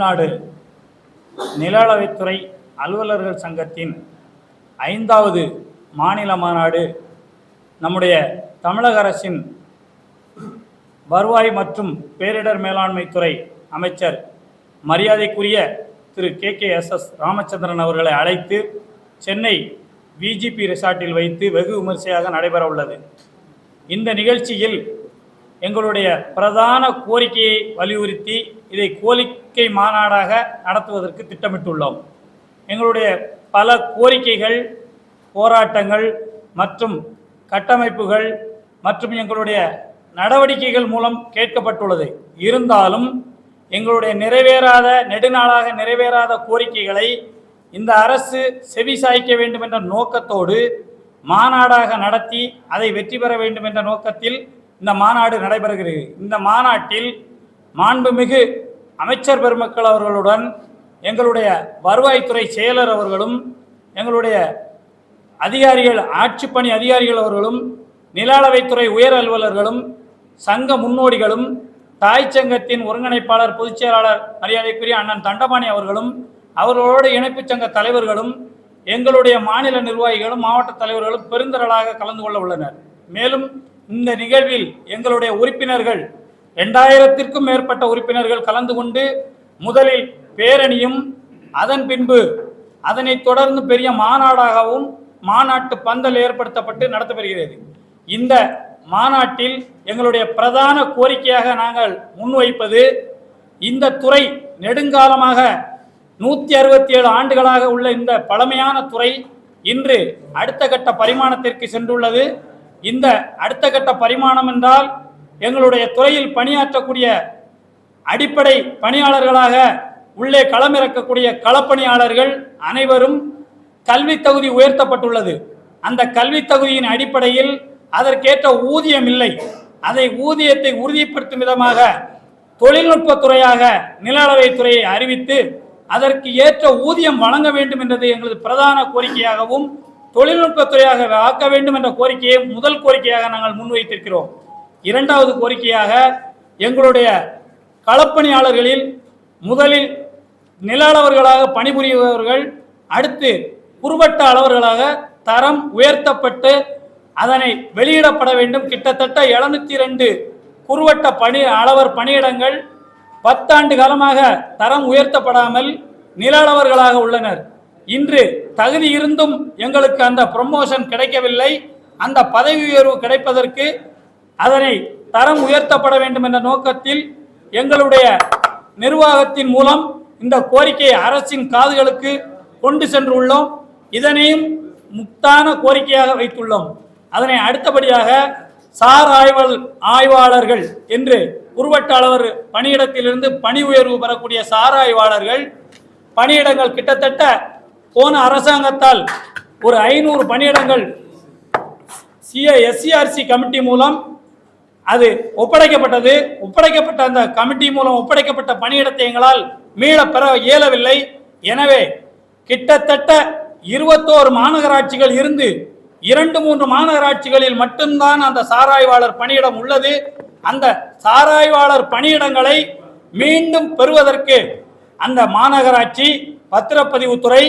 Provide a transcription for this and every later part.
தமிழ்நாடு நிலளவைத்துறை அலுவலர்கள் சங்கத்தின் ஐந்தாவது மாநில மாநாடு நம்முடைய தமிழக அரசின் வருவாய் மற்றும் பேரிடர் மேலாண்மை துறை அமைச்சர் மரியாதைக்குரிய திரு K K S S Ramachandran அவர்களை அழைத்து சென்னை விஜிபி ரிசார்ட்டில் வைத்து வெகு விமர்சையாக நடைபெற உள்ளது இந்த நிகழ்ச்சியில் எங்களுடைய பிரதான கோரிக்கையை வலியுறுத்தி இதை கோரிக்கை மாநாடாக நடத்துவதற்கு திட்டமிட்டுள்ளோம். எங்களுடைய பல கோரிக்கைகள் போராட்டங்கள் மற்றும் கட்டமைப்புகள் மற்றும் எங்களுடைய நடவடிக்கைகள் மூலம் கேட்கப்பட்டுள்ளது. இருந்தாலும் எங்களுடைய நிறைவேறாத நெடுநாளாக நிறைவேறாத கோரிக்கைகளை இந்த அரசு செவி சாய்க்க வேண்டும் என்ற நோக்கத்தோடு மாநாடாக நடத்தி அதை வெற்றி பெற வேண்டும் என்ற நோக்கத்தில் இந்த மாநாடு நடைபெறுகிறது. இந்த மாநாட்டில் மாண்புமிகு அமைச்சர் பெருமக்கள் அவர்களுடன் எங்களுடைய வருவாய்த்துறை செயலர் அவர்களும் எங்களுடைய அதிகாரிகள் ஆட்சிப்பணி அதிகாரிகள் அவர்களும் நில அளவைத்துறை உயர் அலுவலர்களும் சங்க முன்னோடிகளும் தாய் சங்கத்தின் ஒருங்கிணைப்பாளர் பொதுச் செயலாளர் மரியாதைக்குரிய அண்ணன் தண்டபாணி அவர்களும் அவர்களோடு இணைப்பு சங்க தலைவர்களும் எங்களுடைய மாநில நிர்வாகிகளும் மாவட்ட தலைவர்களும் பெருந்திரளாக கலந்து கொள்ள உள்ளனர். மேலும் இந்த நிகழ்வில் எங்களுடைய உறுப்பினர்கள் ரெண்டாயிரத்திற்கும் மேற்பட்ட உறுப்பினர்கள் கலந்து கொண்டு முதலில் பேரணியும் அதன் பின்பு அதனை தொடர்ந்து பெரிய மாநாடாகவும் மாநாட்டு பந்தல் ஏற்படுத்தப்பட்டு நடத்தப்பெறுகிறது இந்த மாநாட்டில் எங்களுடைய பிரதான கோரிக்கையாக நாங்கள் முன்வைப்பது இந்த துறை நெடுங்காலமாக நூற்றி அறுபத்தி ஏழு ஆண்டுகளாக உள்ள இந்த பழமையான துறை இன்று அடுத்த கட்ட பரிமாணத்திற்கு சென்றுள்ளது. இந்த அடுத்த கட்ட பரிமாணம் என்றால் எங்களுடைய துறையில் பணியாற்றக்கூடிய அடிப்படை பணியாளர்களாக உள்ளே களமிறக்கக்கூடிய களப்பணியாளர்கள் அனைவரும் கல்வி தகுதி உயர்த்தப்பட்டுள்ளது. அந்த கல்வி தகுதியின் அடிப்படையில் அதற்கேற்ற ஊதியம் இல்லை அதை ஊதியத்தை உறுதிப்படுத்தும் விதமாக தொழில்நுட்பத்துறையாக நில அளவை துறையை அறிவித்து அதற்கு ஏற்ற ஊதியம் வழங்க வேண்டும் என்றது எங்களது பிரதான கோரிக்கையாகவும் தொழில்நுட்பத்துறையாக ஆக்க வேண்டும் என்ற கோரிக்கையை முதல் கோரிக்கையாக நாங்கள் முன்வைத்திருக்கிறோம். இரண்டாவது கோரிக்கையாக எங்களுடைய களப்பணியாளர்களில் முதலில் நில அளவர்களாக பணிபுரிபவர்கள் அடுத்து குறுவட்ட அளவர்களாக தரம் உயர்த்தப்பட்டு அதனை வெளியிடப்பட வேண்டும். கிட்டத்தட்ட எழுநூத்தி ரெண்டு குறுவட்ட பணி அளவர் பணியிடங்கள் பத்தாண்டு காலமாக தரம் உயர்த்தப்படாமல் நில அளவர்களாக உள்ளனர். இன்று தகுதி இருந்தும் எங்களுக்கு அந்த ப்ரொமோஷன் கிடைக்கவில்லை. அந்த பதவி உயர்வு கிடைப்பதற்கு அதனை தரம் உயர்த்தப்பட வேண்டும் என்ற நோக்கத்தில் எங்களுடைய நிர்வாகத்தின் மூலம் இந்த கோரிக்கையை அரசின் காதுகளுக்கு கொண்டு சென்றுள்ளோம். இதனையும் முக்தான கோரிக்கையாக வைத்துள்ளோம். அதனை அடுத்தபடியாக சார் ஆய்வல் ஆய்வாளர்கள் என்று உருவட்டாளர் பணியிடத்திலிருந்து பணி உயர்வு பெறக்கூடிய சார் ஆய்வாளர்கள் பணியிடங்கள் கிட்டத்தட்ட போன அரசாங்கத்தால் ஒரு ஐநூறு பணியிடங்கள் சிஏ எஸ்சிஆர்சி கமிட்டி மூலம் அது ஒப்படைக்கப்பட்டது. ஒப்படைக்கப்பட்ட அந்த கமிட்டி மூலம் ஒப்படைக்கப்பட்ட பணியிடத்தை எங்களால் மீள பெற இயலவில்லை. எனவே கிட்டத்தட்ட இருபத்தோரு மாநகராட்சிகள் இருந்து இரண்டு மூன்று மாநகராட்சிகளில் மட்டும்தான் அந்த சாராய்வாளர் பணியிடம் உள்ளது. அந்த சாராய்வாளர் பணியிடங்களை மீண்டும் பெறுவதற்கு அந்த மாநகராட்சி பத்திரப்பதிவுத்துறை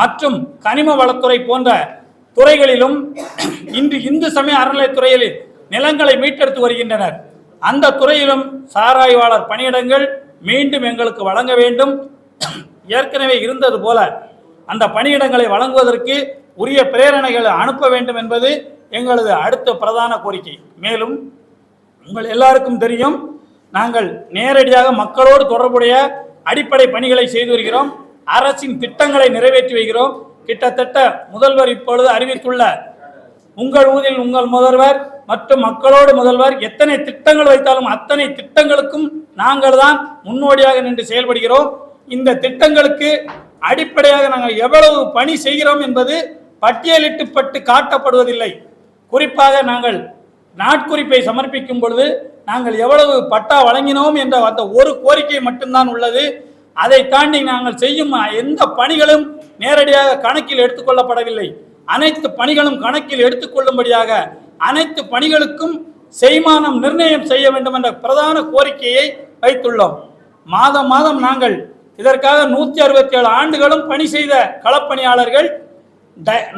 மற்றும் கனிம வளத்துறை போன்ற துறைகளிலும் இன்று இந்து சமய அறநிலைத்துறையில் நிலங்களை மீட்டெடுத்து வருகின்றனர். அந்த துறையிலும் சாராய்வாளர் பணியிடங்கள் மீண்டும் எங்களுக்கு வழங்க வேண்டும். ஏற்கனவே இருந்தது போல அந்த பணியிடங்களை வழங்குவதற்கு உரிய பிரேரணைகளை அனுப்ப வேண்டும் என்பது எங்களது அடுத்த பிரதான கோரிக்கை. மேலும் உங்கள் எல்லாருக்கும் தெரியும் நாங்கள் நேரடியாக மக்களோடு தொடர்புடைய அடிப்படை பணிகளை செய்து வருகிறோம். அரசின் திட்டங்களை நிறைவேற்றி வைக்கிறோம். கிட்டத்தட்ட முதல்வர் இப்பொழுது அறிவித்துள்ள உங்கள் ஊரில் உங்கள் முதல்வர் மற்றும் மக்களோடு முதல்வர் எத்தனை திட்டங்கள் வைத்தாலும் அத்தனை திட்டங்களுக்கும் நாங்கள் தான் முன்னோடியாக நின்று செயல்படுகிறோம். இந்த திட்டங்களுக்கு அடிப்படையாக நாங்கள் எவ்வளவு பணி செய்கிறோம் என்பது பட்டியலிட்டுப்பட்டு காட்டப்படுவதில்லை. குறிப்பாக நாங்கள் நாட்குறிப்பை சமர்ப்பிக்கும் பொழுது நாங்கள் எவ்வளவு பட்டா வழங்கினோம் என்ற அந்த ஒரு கோரிக்கை மட்டும்தான் உள்ளது. அதை தாண்டி நாங்கள் செய்யும் எந்த பணிகளும் நேரடியாக கணக்கில் எடுத்துக்கொள்ளப்படவில்லை. அனைத்து பணிகளும் கணக்கில் எடுத்துக்கொள்ளும்படியாக அனைத்து பணிகளுக்கும் செய்மானம் நிர்ணயம் செய்ய வேண்டும் என்ற பிரதான கோரிக்கையை வைத்துள்ளோம். மாதம் மாதம் நாங்கள் இதற்காக நூற்றி அறுபத்தி ஏழு ஆண்டுகளும் பணி செய்த களப்பணியாளர்கள்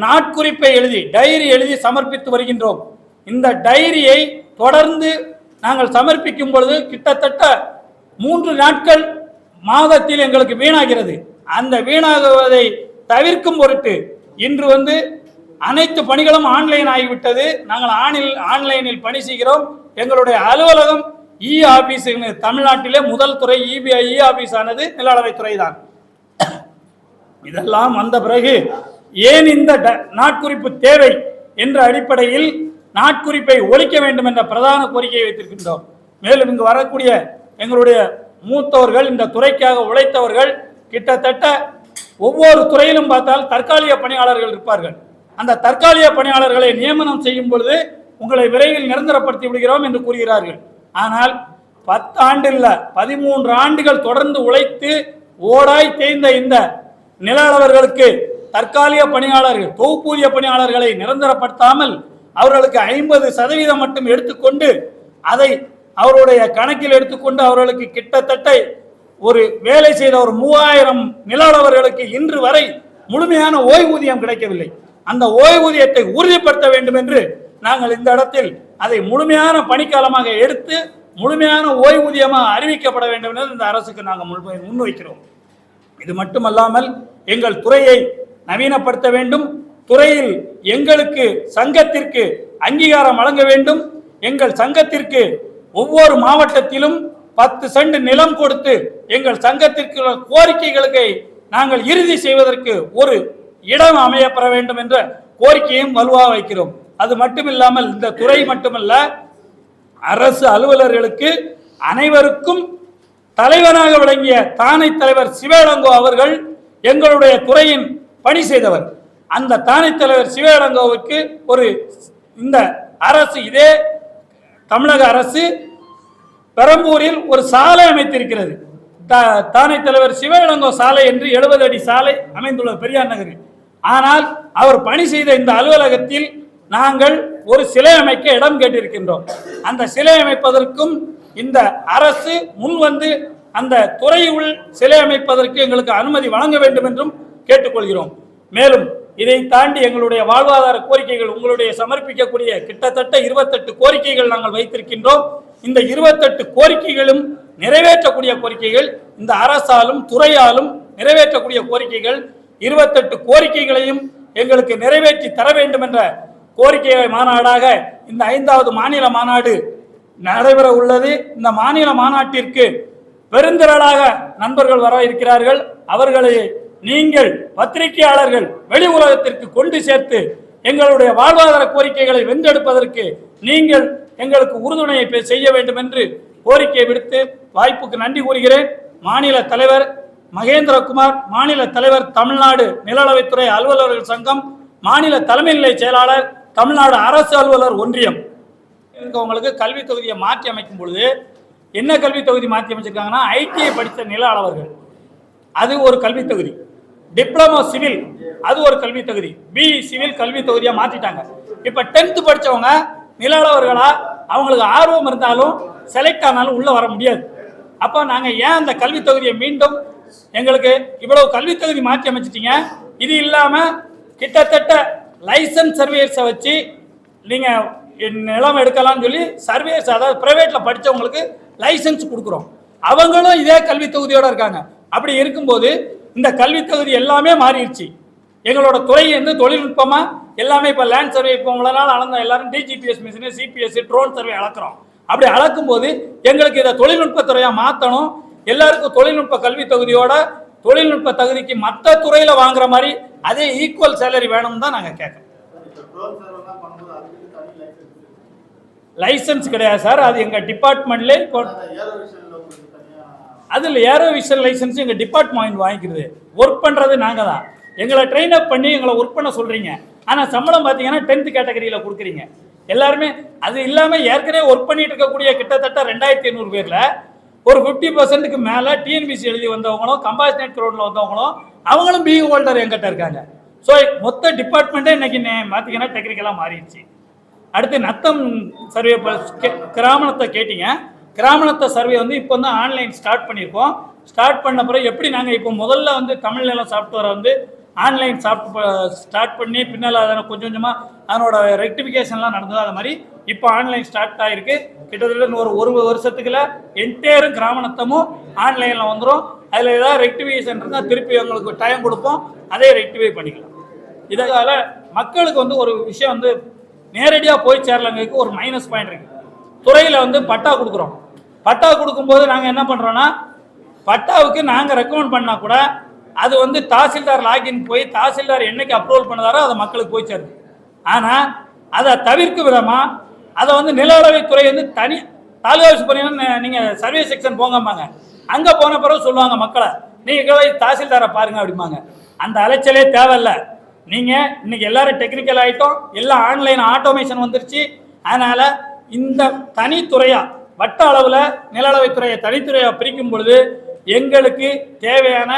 நாட்குறிப்பை எழுதி டைரி எழுதி சமர்ப்பித்து வருகின்றோம். இந்த டைரியை தொடர்ந்து நாங்கள் சமர்ப்பிக்கும் பொழுது கிட்டத்தட்ட மூன்று நாட்கள் மாதத்தில் எங்களுக்கு வீணாகிறது. அந்த வீணாகுவதை தவிர்க்கும் பொருட்டு இன்று வந்து அனைத்து பணிகளும் ஆன்லைன் ஆகிவிட்டது. நாங்கள் ஆனில் ஆன்லைனில் பணி செய்கிறோம். எங்களுடைய அலுவலகம் இ ஆபீஸ் தமிழ்நாட்டிலே முதல் துறை இபிஐ இ ஆபீஸ் ஆனது நில தான் இதெல்லாம் வந்த பிறகு ஏன் இந்த ட- நாட்குறிப்பு தேவை என்ற அடிப்படையில் நாட்குறிப்பை ஒழிக்க வேண்டும் என்ற பிரதான கோரிக்கையை வைத்திருக்கின்றோம். மேலும் இங்கு வரக்கூடிய எங்களுடைய மூத்தவர்கள் இந்த துறைக்காக உழைத்தவர்கள் கிட்டத்தட்ட ஒவ்வொரு துறையிலும் பார்த்தால் தற்காலிக பணியாளர்கள் இருப்பார்கள். அந்த தற்காலிக பணியாளர்களை நியமனம் செய்யும் பொழுது உங்களை விரைவில் நிரந்தரப்படுத்தி விடுகிறோம் என்று கூறுகிறார்கள். ஆனால் பத்து ஆண்டு பதிமூன்று ஆண்டுகள் தொடர்ந்து உழைத்து ஓடாய் தேய்ந்த இந்த நில அளவர்களுக்கு தற்காலிக பணியாளர்கள் தொகுப்பூதிய பணியாளர்களை நிரந்தரப்படுத்தாமல் அவர்களுக்கு ஐம்பது சதவீதம் மட்டும் எடுத்துக்கொண்டு அதை அவருடைய கணக்கில் எடுத்துக்கொண்டு அவர்களுக்கு கிட்டத்தட்ட ஒரு வேலை செய்த ஒரு மூவாயிரம் நிலாளவர்களுக்கு இன்று வரை முழுமையான ஓய்வூதியம் கிடைக்கவில்லை. அந்த ஓய்வூதியத்தை உறுதிப்படுத்த வேண்டும் என்று நாங்கள் இந்த இடத்தில் அதை முழுமையான பணிக்காலமாக எடுத்து முழுமையான ஓய்வூதியமாக அறிவிக்கப்பட வேண்டும் என்று இந்த அரசுக்கு நாங்கள் முழுமையை முன்வைக்கிறோம். இது மட்டுமல்லாமல் எங்கள் துறையை நவீனப்படுத்த வேண்டும். துறையில் எங்களுக்கு சங்கத்திற்கு அங்கீகாரம் வழங்க வேண்டும். எங்கள் சங்கத்திற்கு ஒவ்வொரு மாவட்டத்திலும் பத்து செண்டு நிலம் கொடுத்து எங்கள் சங்கத்திற்கு கோரிக்கைகளுக்கு நாங்கள் இறுதி செய்வதற்கு ஒரு இடம் அமையப்பெற வேண்டும் என்ற கோரிக்கையும் வலுவாக வைக்கிறோம். அது மட்டுமில்லாமல் இந்த துறை மட்டுமல்ல அரசு அலுவலர்களுக்கு அனைவருக்கும் தலைவராக விளங்கிய தானை தலைவர் சிவேலங்கோ அவர்கள் எங்களுடைய துறையின் பணி செய்தவர். அந்த தானை தலைவர் சிவேலங்கோவுக்கு ஒரு இந்த அரசு இதே தமிழக அரசு பெரம்பூரில் ஒரு சாலை அமைத்திருக்கிறது. த தானை தலைவர் சிவயிலங்கோ சாலை என்று எழுபது அடி சாலை அமைந்துள்ளது பெரியார் நகரில். ஆனால் அவர் பணி செய்த இந்த அலுவலகத்தில் நாங்கள் ஒரு சிலை அமைக்க இடம் கேட்டிருக்கின்றோம். அந்த சிலை அமைப்பதற்கும் இந்த அரசு முன் வந்து அந்த துறையுள் சிலை அமைப்பதற்கு எங்களுக்கு அனுமதி வழங்க வேண்டும் என்றும் கேட்டுக்கொள்கிறோம். மேலும் இதை தாண்டி எங்களுடைய வாழ்வாதார கோரிக்கைகள் உங்களுடைய சமர்ப்பிக்கக்கூடிய கிட்டத்தட்ட இருபத்தெட்டு கோரிக்கைகள் நாங்கள் வைத்திருக்கின்றோம். இந்த இருபத்தெட்டு கோரிக்கைகளும் நிறைவேற்றக்கூடிய கோரிக்கைகள் இந்த அரசாலும் துறையாலும் நிறைவேற்றக்கூடிய கோரிக்கைகள் இருபத்தெட்டு கோரிக்கைகளையும் எங்களுக்கு நிறைவேற்றி தர வேண்டும் என்ற கோரிக்கை மாநாடாக இந்த ஐந்தாவது மாநில மாநாடு நடைபெற உள்ளது. இந்த மாநில மாநாட்டிற்கு பெருந்திரளாக நண்பர்கள் வர இருக்கிறார்கள். அவர்களை நீங்கள் பத்திரிகையாளர்கள் வெளி உலகத்திற்கு கொண்டு சேர்த்து எங்களுடைய வாழ்வாதார கோரிக்கைகளை வென்றெடுப்பதற்கு நீங்கள் எங்களுக்கு உறுதுணையை செய்ய வேண்டும் என்று கோரிக்கை விடுத்து வாய்ப்புக்கு நன்றி கூறுகிறேன். மாநில தலைவர் மகேந்திரகுமார் மாநில தலைவர் தமிழ்நாடு நிலவைத்துறை அலுவலர்கள் சங்கம் மாநில தலைமை நிலை செயலாளர் தமிழ்நாடு அரசு அலுவலர் ஒன்றியம். இருக்கவங்களுக்கு கல்வி தொகுதியை மாற்றி அமைக்கும் பொழுது என்ன கல்வி தொகுதி மாற்றி அமைச்சிருக்காங்கன்னா ஐடிஐ படித்த நில அளவர்கள். அது ஒரு கல்வி தொகுதி. Diploma civil. அது ஒரு கல்வி தகுதி. பி சிவில் கல்வி தகுதியாக மாற்றிட்டாங்க இப்போ டென்த்து படிச்சவங்க நிலாளவர்களா அவங்களுக்கு ஆர்வம் இருந்தாலும் செலக்ட் ஆனாலும் உள்ளே வர முடியாது. அப்போ நாங்கள் ஏன் அந்த கல்வி தொகுதியை மீண்டும் எங்களுக்கு இவ்வளவு கல்வி தகுதி மாற்றி அமைச்சிட்டீங்க? இது இல்லாமல் கிட்டத்தட்ட லைசன்ஸ் சர்வேயர்ஸை வச்சு நீங்கள் நிலம் எடுக்கலாம்னு சொல்லி சர்வேஸ் அதாவது ப்ரைவேட்டில் படித்தவங்களுக்கு லைசன்ஸ் கொடுக்குறோம். அவங்களும் இதே கல்வி தொகுதியோடு இருக்காங்க. அப்படி இருக்கும்போது இந்த கல்வி தகுதி எல்லாமே மாறிடுச்சு. எங்களோட துறை வந்து தொழில்நுட்பமாக எல்லாமே இப்போ லேண்ட் சர்வே இப்போ உங்களால் நாள் அளந்த எல்லாரும் DGPS machine CPS drone survey அளக்குறோம். அப்படி அளக்கும் போது எங்களுக்கு இதை தொழில்நுட்பத்துறையாக மாற்றணும் எல்லாருக்கும் தொழில்நுட்ப கல்வி தொகுதியோட தொழில்நுட்ப தகுதிக்கு மற்ற துறையில் வாங்குற மாதிரி அதே ஈக்குவல் சேலரி வேணும்னு தான் நாங்கள் கேட்குறோம் லைசன்ஸ் கிடையாது சார். அது எங்கள் டிபார்ட்மெண்ட்லேயே அந்த ஏரோ விஷனில் உங்களுக்கு தனியாக அதில் ஏரோ விஷன் லைசன்ஸ் எங்கள் டிபார்ட்மெண்ட் வாங்கிக்கிறது ஒர்க் பண்ணுறது நாங்கள் தான் எங்களை ட்ரெயின் அப் பண்ணி எங்களை ஒர்க் பண்ண சொல்கிறீங்க ஆனால் சம்பளம் பார்த்தீங்கன்னா டென்த் கேட்டகரியில் கொடுக்குறீங்க. எல்லாருமே அது இல்லாமல் ஏற்கனவே ஒர்க் பண்ணிட்டு இருக்கக்கூடிய கிட்டத்தட்ட ரெண்டாயிரத்தி ஐநூறு பேரில் ஒரு ஃபிஃப்டி பர்சன்ட்டுக்கு மேலே டிஎன்பிசி எழுதி வந்தவங்களும் கம்பாஸ்னேட் க்ரௌண்டில் வந்தவங்களும் அவங்களும் பி ஹோல்டர் எங்கிட்ட இருக்காங்க. ஸோ மொத்த டிபார்ட்மெண்ட்டே இன்னைக்கு பார்த்தீங்கன்னா டெக்னிக்கலாக மாறிடுச்சு. அடுத்து நத்தம் சர்வே கிராமணத்தை கேட்டீங்க. கிராமணத்தை சர்வே வந்து இப்போ தான் ஆன்லைன் ஸ்டார்ட் பண்ணியிருக்கோம். ஸ்டார்ட் பண்ண பிறகு எப்படி நாங்கள் இப்போ முதல்ல வந்து தமிழ் நிலம் சாஃப்ட்வேரை வந்து ஆன்லைன் சாஃப்ட் ஸ்டார்ட் பண்ணி பின்னால் அதை கொஞ்சம் கொஞ்சமாக அதனோட ரெக்டிஃபிகேஷன்லாம் நடந்தது அது மாதிரி இப்போ ஆன்லைன் ஸ்டார்ட் ஆகிருக்கு கிட்டத்தட்ட ஒரு ஒரு வருஷத்துக்குள்ள என்டையரும் கிராமணத்தமும் ஆன்லைனில் வந்துடும் அதில் ஏதாவது ரெக்டிஃபிகேஷன் இருந்தால் திருப்பி அவங்களுக்கு டைம் கொடுப்போம். அதே ரெக்டிஃபை பண்ணிக்கலாம். இதனால் மக்களுக்கு வந்து ஒரு விஷயம் வந்து நேரடியாக போய் சேரலங்களுக்கு ஒரு மைனஸ் பாயிண்ட் இருக்குது துறையில் வந்து பட்டா கொடுக்குறோம். பட்டா கொடுக்கும்போது நாங்கள் என்ன பண்ணுறோன்னா பட்டாவுக்கு நாங்கள் ரெக்கமெண்ட் பண்ணால் கூட அது வந்து தாசில்தார் லாகின் போய் தாசில்தார் என்னைக்கு அப்ரூவல் பண்ணதாரோ அது மக்களுக்கு போய் சேருது. ஆனால் அதை தவிர்க்கும் விதமாக அதை வந்து நில அளவைத்துறை வந்து தனி தாலுகா ஆஃபீஸ் போனீங்கன்னா நீங்கள் சர்வே செக்ஷன் போங்கம்பாங்க. அங்கே போன பிறகு சொல்லுவாங்க மக்களை நீங்கள் போய் தாசில்தாரை பாருங்க அப்படிம்பாங்க. அந்த அலைச்சலே தேவையில்ல. நீங்கள் இன்னைக்கு எல்லாரும் டெக்னிக்கல் ஆகிட்டோம் எல்லாம் ஆன்லைன் ஆட்டோமேஷன் வந்துருச்சு. அதனால் இந்த தனித்துறையாக வட்ட அளவில் நில அளவைத்துறையை தனித்துறையாக பிரிக்கும் பொழுது எங்களுக்கு தேவையான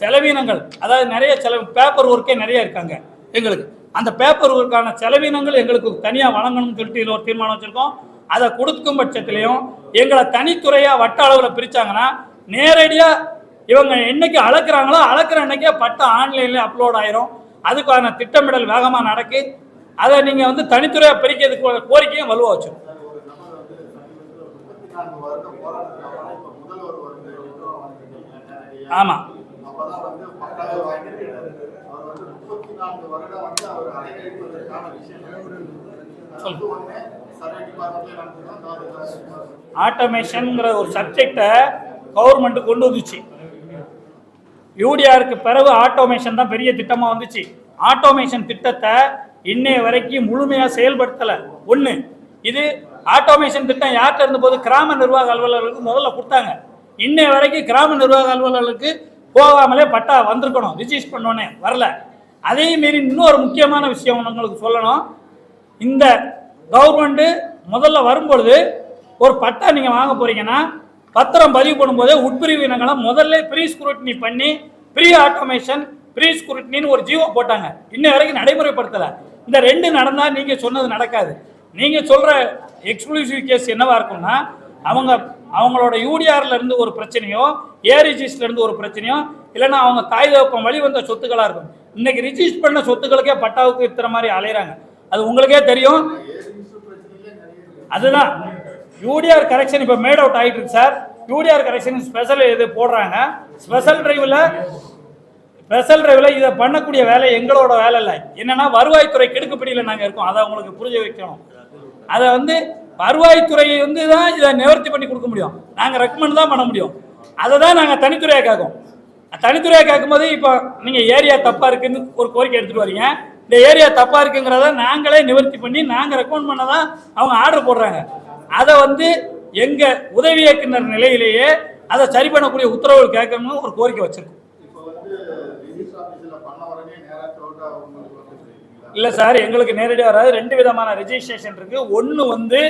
செலவினங்கள் அதாவது நிறைய செலவு பேப்பர் ஒர்க்கே நிறைய இருக்காங்க எங்களுக்கு. அந்த பேப்பர் ஒர்க்கான செலவினங்கள் எங்களுக்கு தனியாக வழங்கணும்னு சொல்லிட்டு இதில் ஒரு தீர்மானம் வச்சுருக்கோம். அதை கொடுக்கும் பட்சத்திலையும் எங்களை தனித்துறையாக வட்ட அளவில் பிரித்தாங்கன்னா நேரடியாக இவங்க என்னைக்கு அளக்குறாங்களோ அளக்குற அன்னைக்கே பட்டம் ஆன்லைனில் அப்லோட் ஆயிரும். அதுக்கான திட்டமிடல் வேகமாக நடக்கு. அதை நீங்கள் வந்து தனித்துறையாக பிரிக்கிறதுக்கு கோரிக்கையும் வலுவாக வச்சிடும் ஆமாம் அப்பதான் ஒரு சப்ஜெக்டை கவர்மெண்ட் கொண்டு வந்துச்சு. யூடிஆருக்கு பிறகு ஆட்டோமேஷன் தான் பெரிய திட்டமாக வந்துச்சு. ஆட்டோமேஷன் திட்டத்தை இன்னைய வரைக்கும் முழுமையாக செயல்படுத்தலை. ஒன்று இது ஆட்டோமேஷன் திட்டம் யார்கிட்ட இருந்தபோது கிராம நிர்வாக அலுவலர்களுக்கு முதல்ல கொடுத்தாங்க. இன்னை வரைக்கும் கிராம நிர்வாக அலுவலர்களுக்கு போகாமலே பட்டா வந்திருக்கணும். ரிஜிஸ்டர் பண்ணோன்னே வரல. அதே மாரி இன்னொரு முக்கியமான விஷயம் உங்களுக்கு சொல்லணும். இந்த கவர்மெண்ட்டு முதல்ல வரும்பொழுது ஒரு பட்டா நீங்கள் வாங்க போகிறீங்கன்னா பத்திரம் பதிவு பண்ணும்போதே உட்பிரிவு இனங்களை முதல்ல ப்ரீ ஸ்க்ரூட்னி பண்ணி ப்ரீ ஆட்டோமேஷன் ப்ரீ ஸ்க்ரூட்னின்னு ஒரு ஜீவோ போட்டாங்க. இன்ன வரைக்கும் நடைமுறைப்படுத்தலை. இந்த ரெண்டு நடந்தால் நீங்கள் சொன்னது நடக்காது. நீங்கள் சொல்கிற எக்ஸ்க்ளூசிவ் கேஸ் என்னவாக இருக்கும்னா அவங்க அவங்களோட யூடிஆர்லேருந்து ஒரு பிரச்சனையோ ஏ ஒரு பிரச்சனையோ இல்லைன்னா அவங்க தாய் தகப்பம் வழி வந்த சொத்துக்களா இருக்கும். இன்னைக்கு ரிஜிஸ்டர் பண்ண சொத்துக்களுக்கே பட்டாவுக்கு இத்தனை மாதிரி அலையிறாங்க. அது உங்களுக்கே தெரியும். அதுதான். யூடிஆர் கரெக்ஷன் இப்போ மேட் அவுட் ஆகிட்டு இருக்கு சார் யூடிஆர் கரெக்ஷன் ஸ்பெஷல் இது போடுறாங்க. ஸ்பெஷல் டிரைவில் ஸ்பெஷல் டிரைவில் இதை பண்ணக்கூடிய வேலை எங்களோட வேலை இல்லை. என்னென்னா வருவாய்த்துறை கெடுக்குப்படியில் நாங்கள் இருக்கோம். அதை உங்களுக்கு புரிய வைக்கணும். அதை வந்து வருவாய்த்துறையை வந்து தான் இதை நிவர்த்தி பண்ணி கொடுக்க முடியும். நாங்கள் ரெக்கமெண்ட் தான் பண்ண முடியும். அதை தான் நாங்கள் தனித்துறையாக கேட்கும். தனித்துறையாக கேட்கும்போது இப்போ நீங்கள் ஏரியா தப்பாக இருக்குன்னு ஒரு கோரிக்கை எடுத்துகிட்டு வரீங்க. இந்த ஏரியா தப்பாக இருக்குங்கிறத நாங்களே நிவர்த்தி பண்ணி நாங்கள் ரெக்கமெண்ட் பண்ண தான் அவங்க ஆர்டர் போடுறாங்க. அதை வந்து எங்கள் உதவி இயக்குனர் நிலையிலேயே அதை சரி பண்ணக்கூடிய உத்தரவுகள் கேட்கணும்னு ஒரு கோரிக்கை வச்சுருக்கோம் இப்போ வந்து ரிஜிஸ்டர் ஆஃபீஸில் பண்ண உடனே நேராக டோட்டா உங்களுக்கு வந்து தெரியுங்களா இல்லை சார் எங்களுக்கு நேரடியாக வராது. ரெண்டு விதமான ரெஜிஸ்ட்ரேஷன் இருக்குது ஒன்று வந்து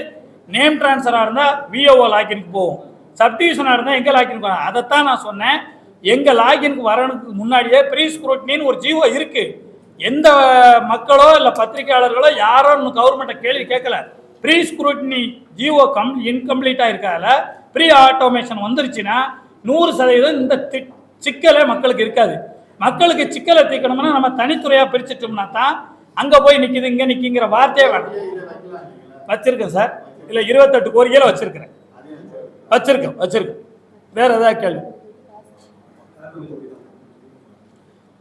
நேம் ட்ரான்ஸ்ஃபராக இருந்தால் விஓஓ லாகினுக்கு போகும். சப்டிவிஷனாக இருந்தால் எங்கே லாகின் அதை அதைத்தான் நான் சொன்னேன். எங்கள் லாகினுக்கு வரணுக்கு முன்னாடியே ப்ரீ ஸ்க்ரூட்னின்னு ஒரு ஜீவோ இருக்குது எந்த மக்களோ இல்லை பத்திரிகையாளர்களோ யாரோ இன்னும் கவர்மெண்ட்டை கேள்வி கேட்கல. Pre scrutiny G O cum இன்கம்ப்ளீட்டாக இருக்கால ப்ரீ ஆட்டோமேஷன் வந்துருச்சுன்னா நூறு சதவீதம் இந்த தி- சிக்கலே மக்களுக்கு இருக்காது. மக்களுக்கு சிக்கலை தீர்க்கணும்னா நம்ம தனித்துறையாக பிரிச்சுட்டோம்னா தான் அங்கே போய் நிற்கிது இங்கே நிற்கிங்கிற வார்த்தையே வேண்டாம். வச்சுருக்கேன் வச்சிருக்கேன் சார். இல்லை இருபத்தெட்டு கோரிக்கையில் வச்சிருக்கிறேன். வச்சிருக்கேன் வச்சிருக்கேன். வேற ஏதாவது கேள்வி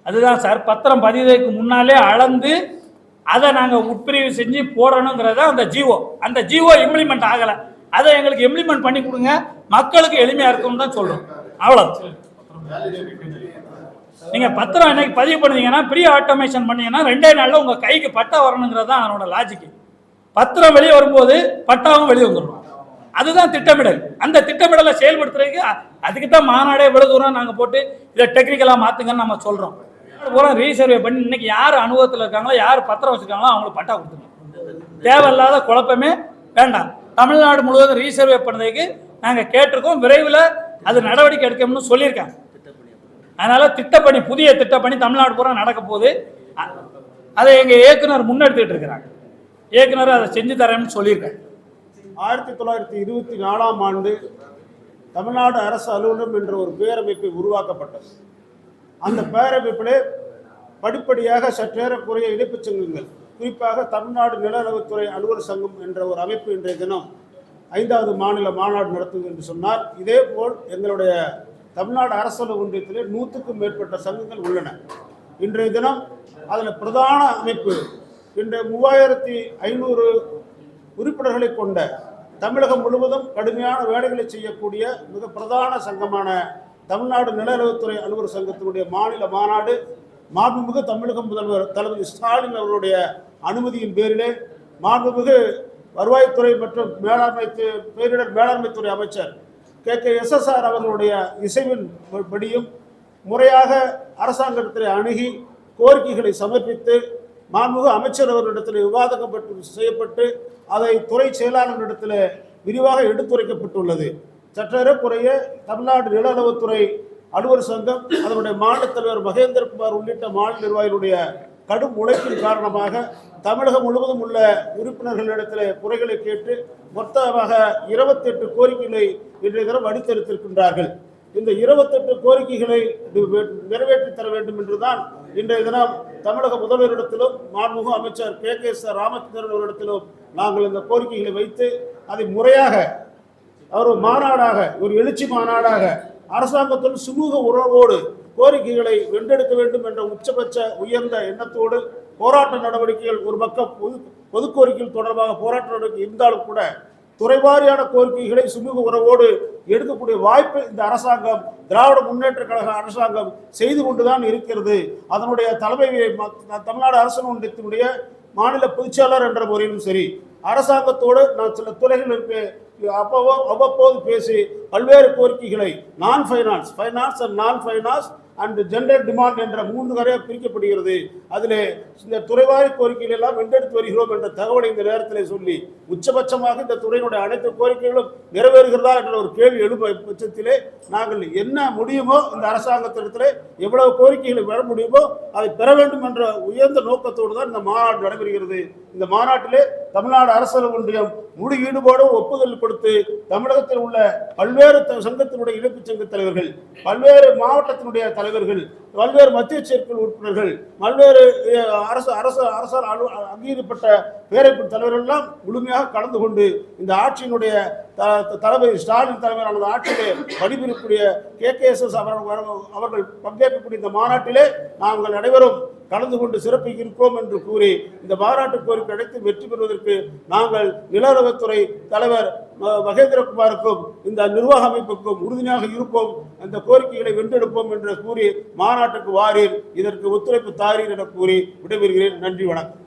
அதுதான் சார் பத்திரம் பதிவதற்கு முன்னாலே அளந்து அதை நாங்கள் உட்பிரிவு செஞ்சு போடணுங்கிறத அந்த ஜிஓ. அந்த ஜிஓ இம்ப்ளிமெண்ட் ஆகலை. அதை எங்களுக்கு இம்ப்ளிமெண்ட் பண்ணி கொடுங்க. மக்களுக்கு எளிமையாக இருக்கும்னு தான் சொல்கிறோம் அவ்வளோ நீங்கள் பத்திரம் இன்னைக்கு பதிவு பண்ணீங்கன்னா ப்ரீ ஆட்டோமேஷன் பண்ணீங்கன்னா ரெண்டே நாளில் உங்கள் கைக்கு பட்டா வரணுங்கிறது தான் அதனோட லாஜிக்கு பத்திரம் வெளியே வரும்போது பட்டாவும் வெளியே வந்துடும் அதுதான் திட்டமிடல். அந்த திட்டமிடலை செயல்படுத்துறதுக்கு அதுக்கு தான் மாநாடே இவ்வளவு தூரம் நாங்கள் போட்டு இதை டெக்னிக்கலாக மாற்றுங்கன்னு நம்ம சொல்கிறோம் பூரா ரீசர்வே பண்ணி இன்னைக்கு யார் அனுபவத்தில் இருக்காங்களோ யார் பத்திரம் வச்சுருக்காங்களோ அவங்களுக்கு பட்டா கொடுத்துருங்க. தேவையில்லாத குழப்பமே வேண்டாம். தமிழ்நாடு முழுவதும் ரீசர்வே பண்ணதுக்கு நாங்கள் கேட்டிருக்கோம். விரைவில் அது நடவடிக்கை எடுக்கணும்னு சொல்லியிருக்காங்க. அதனால திட்டப்பணி புதிய திட்டப்பணி தமிழ்நாடு பூரா நடக்க போகுது. அதை எங்கள் இயக்குனர் முன்னெடுத்துட்டு இருக்கிறாங்க. இயக்குனர் அதை செஞ்சு தரேன்னு சொல்லியிருக்காங்க ஆயிரத்தி தொள்ளாயிரத்தி இருபத்தி நாலாம் ஆண்டு தமிழ்நாடு அரசு அலுவலகம் என்ற ஒரு பேரமைப்பு உருவாக்கப்பட்டது. அந்த பேரமைப்பிலே படிப்படியாக சற்றேறக்குறைய இணைப்புச் சங்கங்கள் குறிப்பாக தமிழ்நாடு நிலநலவுத்துறை அலுவலர் சங்கம் என்ற ஒரு அமைப்பு இன்றைய தினம் ஐந்தாவது மாநில மாநாடு நடத்துவது என்று சொன்னால் இதேபோல் எங்களுடைய தமிழ்நாடு அரசு ஒன்றியத்திலே நூற்றுக்கும் மேற்பட்ட சங்கங்கள் உள்ளன. இன்றைய தினம் அதில் பிரதான அமைப்பு இன்று மூவாயிரத்தி ஐநூறு உறுப்பினர்களை கொண்ட தமிழகம் முழுவதும் கடுமையான வேலைகளை செய்யக்கூடிய மிக பிரதான சங்கமான தமிழ்நாடு நிலநிலவுத்துறை அலுவலர் சங்கத்தினுடைய மாநில மாநாடு மாண்புமிகு தமிழக முதல்வர் தளபதி ஸ்டாலின் அவர்களுடைய அனுமதியின் பேரிலே மாண்புமிகு வருவாய்த்துறை மற்றும் மேலாண்மை பேரிடர் மேலாண்மைத்துறை அமைச்சர் கே. கே. எஸ்எஸ்ஆர் அவர்களுடைய இசைவின் படியும் முறையாக அரசாங்கத்தில் அணுகி கோரிக்கைகளை சமர்ப்பித்து மாண்புக அமைச்சர் அவர்களிடத்தில் விவாதப்பட்டு செய்யப்பட்டு அதை துறை செயலாளர்களிடத்தில் விரிவாக எடுத்துரைக்கப்பட்டுள்ளது. சற்றேறக்குறைய தமிழ்நாடு நிலநலவுத்துறை அலுவலர் சங்கம் அதனுடைய மாநில தலைவர் மகேந்திரகுமார் உள்ளிட்ட மாநில நிர்வாகிகளுடைய கடும் உழைப்பின் காரணமாக தமிழகம் முழுவதும் உள்ள உறுப்பினர்களிடத்தில் குறைகளை கேட்டு மொத்தமாக இருபத்தெட்டு கோரிக்கைகளை இன்றைய தினம் அடித்தெடுத்திருக்கின்றார்கள். இந்த இருபத்தெட்டு கோரிக்கைகளை நிறைவேற்றி தர வேண்டும் என்றுதான் இன்றைய தினம் தமிழக முதல்வரிடத்திலும் மாண்புக அமைச்சர் கே. கே. எஸ். ராமச்சந்திரன் அவரிடத்திலும் நாங்கள் இந்த கோரிக்கைகளை வைத்து அதை முறையாக ஒரு மாநாடாக ஒரு எழுச்சி மாநாடாக அரசாங்கத்துடன் சுமூக உறவோடு கோரிக்கைகளை வென்றெடுக்க வேண்டும் என்ற உச்சபட்ச உயர்ந்த எண்ணத்தோடு போராட்ட நடவடிக்கைகள் ஒரு பக்கம் பொது பொது கோரிக்கைகள் தொடர்பாக போராட்ட நடவடிக்கை இருந்தாலும் கூட துறைவாரியான கோரிக்கைகளை சுமூக உறவோடு எடுக்கக்கூடிய வாய்ப்பு இந்த அரசாங்கம் திராவிட முன்னேற்ற கழக அரசாங்கம் செய்து கொண்டுதான் இருக்கிறது. அதனுடைய தலைமை தமிழ்நாடு அரசு மாநில பொதுச்செயலர் என்ற முறையிலும் சரி அரசாங்கத்தோடு நான் சில துறைகளுக்கு அப்போ அவ்வப்போது பேசி பல்வேறு கோரிக்கைகளை நான் ஃபைனான்ஸ் ஃபைனான்ஸ் அண்ட் நான் ஃபைனான்ஸ் அண்ட் ஜென்ரல் டிமாண்ட் என்ற மூன்று வரையாக பிரிக்கப்படுகிறது. அதில் இந்த துறைவாரி கோரிக்கைகள் எல்லாம் வென்றெடுத்து வருகிறோம் என்ற தகவலை இந்த நேரத்தில் சொல்லி உச்சபட்சமாக இந்த துறையினுடைய அனைத்து கோரிக்கைகளும் நிறைவேறுகிறதா என்ற ஒரு கேள்வி எழுப்ப பட்சத்திலே நாங்கள் என்ன முடியுமோ இந்த அரசாங்கத்திடத்தில் எவ்வளவு கோரிக்கைகளை பெற முடியுமோ அதை பெற வேண்டும் என்ற உயர்ந்த நோக்கத்தோடு தான் இந்த மாநாடு நடைபெறுகிறது. இந்த மாநாட்டிலே தமிழ்நாடு அரசு ஒன்றியம் முழு ஈடுபாடு ஒப்புதல் கொடுத்து தமிழகத்தில் உள்ள பல்வேறு த- சங்கத்தினுடைய இழப்புச் சங்க தலைவர்கள் பல்வேறு மாவட்டத்தினுடைய தலைவர்கள் பல்வேறு மத்திய செயற்குழு உறுப்பினர்கள் பல்வேறு அரசு அரசு அரசால் அங்கீகரிக்கப்பட்ட பேரவைப்பு தலைவர்கள் எல்லாம் முழுமையாக கலந்து கொண்டு இந்த ஆட்சியினுடைய த- ஸ்டாலின் தலைமையிலான ஆட்சியிலே பணிபுரியக்கூடிய கே. கே. எஸ். எஸ். அவர்கள் பங்கேற்கக்கூடிய இந்த மாநாட்டிலே நாங்கள் அனைவரும் கலந்து கொண்டு சிறப்பிக்க இருக்கிறோம் என்று கூறி இந்த மாநாட்டு கோரிக்கை அடைத்து வெற்றி பெறுவதற்கு நாங்கள் நிலநலத்துறை தலைவர் ம- மகேந்திரகுமாருக்கும் இந்த நிர்வாக அமைப்புக்கும் உறுதுணையாக இருப்போம். அந்த கோரிக்கைகளை வென்றெடுப்போம் என்று கூறி மாநாட்டுக்கு வாரீர் இதற்கு ஒத்துழைப்பு தாரீர் என கூறி விடைபெறுகிறேன். நன்றி வணக்கம்.